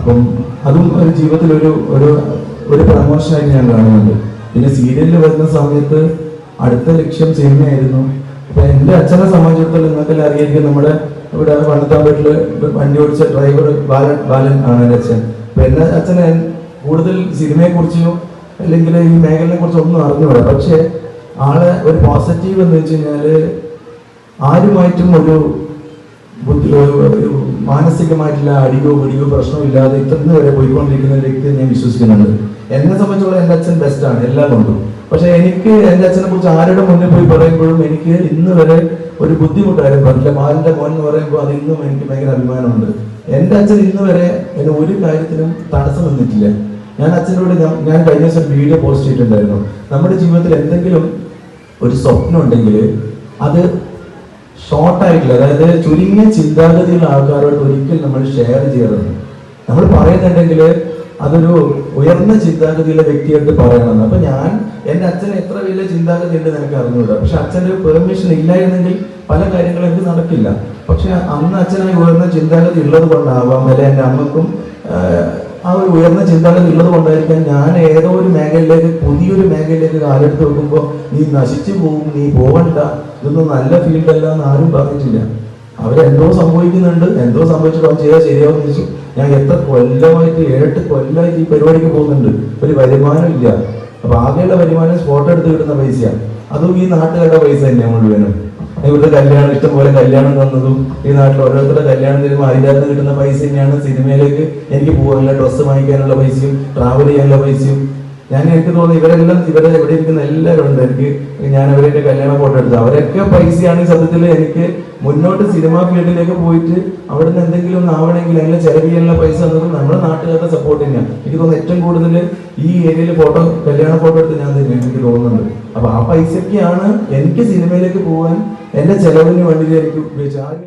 അപ്പം അതും ഒരു ജീവിതത്തിൽ ഒരു ഒരു ഒരു പ്രമോഷനായിട്ട് ഞാൻ കാണുന്നുണ്ട്. പിന്നെ സീരിയലിൽ വരുന്ന സമയത്ത് അടുത്ത ലക്ഷ്യം സിനിമയായിരുന്നു. അപ്പൊ എന്റെ അച്ഛനെ സംബന്ധിച്ചിടത്തോളം നിങ്ങൾക്കെല്ലാം അറിയായിരിക്കും നമ്മുടെ ഇവിടെ വണ്ണത്താൻ വീട്ടിൽ വണ്ടി ഓടിച്ച ഡ്രൈവർ ബാലൻ ബാലൻ ആണ് എന്റെ അച്ഛൻ. അപ്പൊ എന്റെ അച്ഛനെ കൂടുതൽ സിനിമയെ കുറിച്ചോ അല്ലെങ്കിൽ ഈ മേഖലയെ കുറിച്ചോ ഒന്നും അറിഞ്ഞുകൂടാ. പക്ഷേ ആളെ ഒരു പോസിറ്റീവ് എന്ന് വെച്ച് കഴിഞ്ഞാൽ ആരുമായിട്ടും ഒരു ബുദ്ധി ഒരു മാനസികമായിട്ടുള്ള അടിയോ പിടിയോ പ്രശ്നമോ ഇല്ലാതെ ഇത്രയും വരെ പോയിക്കൊണ്ടിരിക്കുന്ന ഒരു വ്യക്തി ഞാൻ വിശ്വസിക്കുന്നുണ്ട്. എന്നെ സംബന്ധിച്ചോളം എന്റെ അച്ഛൻ ബെസ്റ്റാണ് എല്ലാം കൊണ്ടും. പക്ഷെ എനിക്ക് എന്റെ അച്ഛനെ കുറിച്ച് ആരുടെ മുന്നിൽ പോയി പറയുമ്പോഴും എനിക്ക് ഇന്ന് വരെ ഒരു ബുദ്ധിമുട്ടായിരുന്നു പറഞ്ഞില്ല മാലിന്റെ മോൻ എന്ന് പറയുമ്പോൾ അത് ഇന്നും എനിക്ക് ഭയങ്കര അഭിമാനമുണ്ട്. എന്റെ അച്ഛൻ ഇന്ന് വരെ എന്നെ ഒരു കാര്യത്തിനും തടസ്സം നിന്നിട്ടില്ല ഞാൻ അച്ഛനോട് ഞാൻ കഴിഞ്ഞ ദിവസം വീഡിയോ പോസ്റ്റ് ചെയ്തിട്ടുണ്ടായിരുന്നു. നമ്മുടെ ജീവിതത്തിൽ എന്തെങ്കിലും ഒരു സ്വപ്നം ഉണ്ടെങ്കിൽ അത് ഷോർട്ട് ആയിട്ടുള്ള അതായത് ചുരുങ്ങിയ ചിന്താഗതിയുള്ള ആൾക്കാരോട് ഒരിക്കലും നമ്മൾ ഷെയർ ചെയ്യരുത്. നമ്മൾ പറയുന്നുണ്ടെങ്കിൽ അതൊരു ഉയർന്ന ചിന്താഗതിയുള്ള വ്യക്തിയായിട്ട് പറയണമെന്ന്. അപ്പൊ ഞാൻ എന്റെ അച്ഛൻ എത്ര വലിയ ചിന്താഗതി ഉണ്ട് എനിക്ക് അറിഞ്ഞൂടാ. പക്ഷെ അച്ഛന്റെ പെർമിഷൻ ഇല്ലായിരുന്നെങ്കിൽ പല കാര്യങ്ങളും എനിക്ക് നടക്കില്ല. പക്ഷെ അന്ന് അച്ഛനായി ഉയർന്ന ചിന്താഗതി ഉള്ളത് കൊണ്ടാവാം അല്ലെ എന്റെ അമ്മക്കും ആ ഒരു ഉയർന്ന ചിന്താഗതി ഉള്ളത് കൊണ്ടായിരിക്കാം ഞാൻ ഏതോ ഒരു മേഖലയിലേക്ക് പുതിയൊരു മേഖലയിലേക്ക് കാലെടുത്ത് വെക്കുമ്പോൾ നീ നശിച്ചു പോകും നീ പോകണ്ട ഇതൊന്നും നല്ല ഫീൽഡ് അല്ല എന്ന് ആരും പറഞ്ഞിട്ടില്ല. അവരെന്തോ സംഭവിക്കുന്നുണ്ട് എന്തോ സംഭവിച്ചിട്ട് അവൻ ചെയ്താൽ ശരിയാവും ചോദിച്ചു ഞാൻ എത്ര കൊല്ലമായിട്ട് ഏഴെട്ട് കൊല്ലമായിട്ട് ഈ പരിപാടിക്ക് പോകുന്നുണ്ട്. ഒരു വരുമാനം ഇല്ല. അപ്പൊ ആകെയുള്ള വരുമാനം സ്പോട്ട് എടുത്ത് കിട്ടുന്ന പൈസയാണ് അതും ഈ നാട്ടുകാരുടെ പൈസ തന്നെയാണ് മുഴുവനും. ഇവിടുത്തെ കല്യാണം ഇഷ്ടംപോലെ കല്യാണം തന്നതും ഈ നാട്ടിൽ ഓരോരുത്തരുടെ കല്യാണം തരുമ്പോൾ അതിന്റെ അകത്ത് കിട്ടുന്ന പൈസ തന്നെയാണ് സിനിമയിലേക്ക് എനിക്ക് പോകാനുള്ള ഡ്രസ്സ് വാങ്ങിക്കാനുള്ള പൈസയും ട്രാവൽ ചെയ്യാനുള്ള പൈസയും ഞാൻ എനിക്ക് തോന്നുന്നു ഇവരെല്ലാം ഇവരെ എവിടെ ഇരിക്കുന്ന എല്ലാവരും ഉണ്ട് എനിക്ക് ഞാൻ അവരൊക്കെ കല്യാണ ഫോട്ടോ എടുത്തു. അവരൊക്കെ പൈസയാണ് സത്യത്തിൽ എനിക്ക് മുന്നോട്ട് സിനിമ ഫീൽഡിലേക്ക് പോയിട്ട് അവിടെ നിന്ന് എന്തെങ്കിലും ഒന്ന് ആവണമെങ്കിൽ അല്ലെങ്കിൽ ചെലവിയുള്ള പൈസ എന്നത് നമ്മുടെ നാട്ടുകാരുടെ സപ്പോർട്ട് തന്നെയാണ് എനിക്ക് തോന്നുന്നു ഏറ്റവും കൂടുതൽ ഈ ഏരിയയിൽ ഫോട്ടോ കല്യാണ ഫോട്ടോ എടുത്ത് ഞാൻ തന്നെയാണ് എനിക്ക് തോന്നുന്നുണ്ട് അപ്പൊ ആ പൈസയ്ക്കാണ് എനിക്ക് സിനിമയിലേക്ക് പോകാൻ എന്റെ ചെലവിന് വേണ്ടി എനിക്ക് ഉപയോഗിച്ചത്.